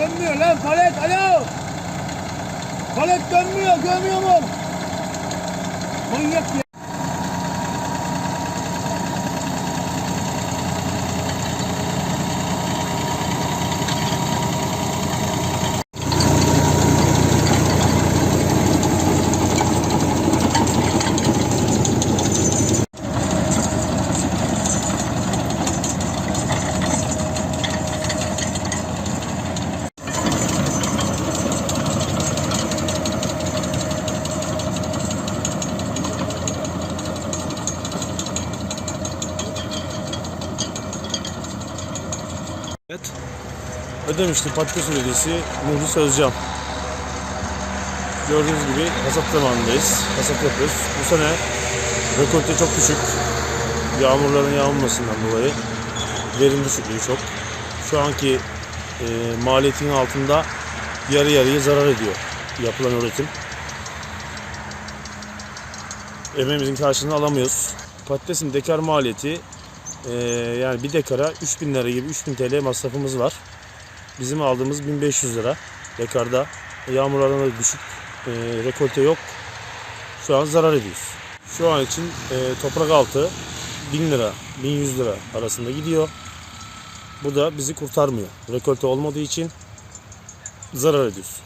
dönmüyor lan palet alo. Palet dönmüyor görmüyor musun? Manyak ya. Evet. Ödemişli Patates Üreticisi Muhlis Özcan. Gördüğünüz gibi hasat zamanındayız. Hasat yapıyoruz. Bu sene rekolte çok düşük. Yağmurların yağmamasından dolayı verim düşüklüğü çok. Şu anki e, maliyetin altında yarı yarıya zarar ediyor yapılan üretim. Emeğimizin karşılığını alamıyoruz. Patatesin dekar maliyeti ee, yani bir dekara 3000 lira gibi 3000 TL masrafımız var. Bizim aldığımız 1500 lira dekarda. Yağmurlardan da düşük. Ee, rekolte yok. Şu an zarar ediyoruz. Şu an için e, toprak altı 1000 lira 1100 lira arasında gidiyor. Bu da bizi kurtarmıyor. Rekolte olmadığı için zarar ediyoruz.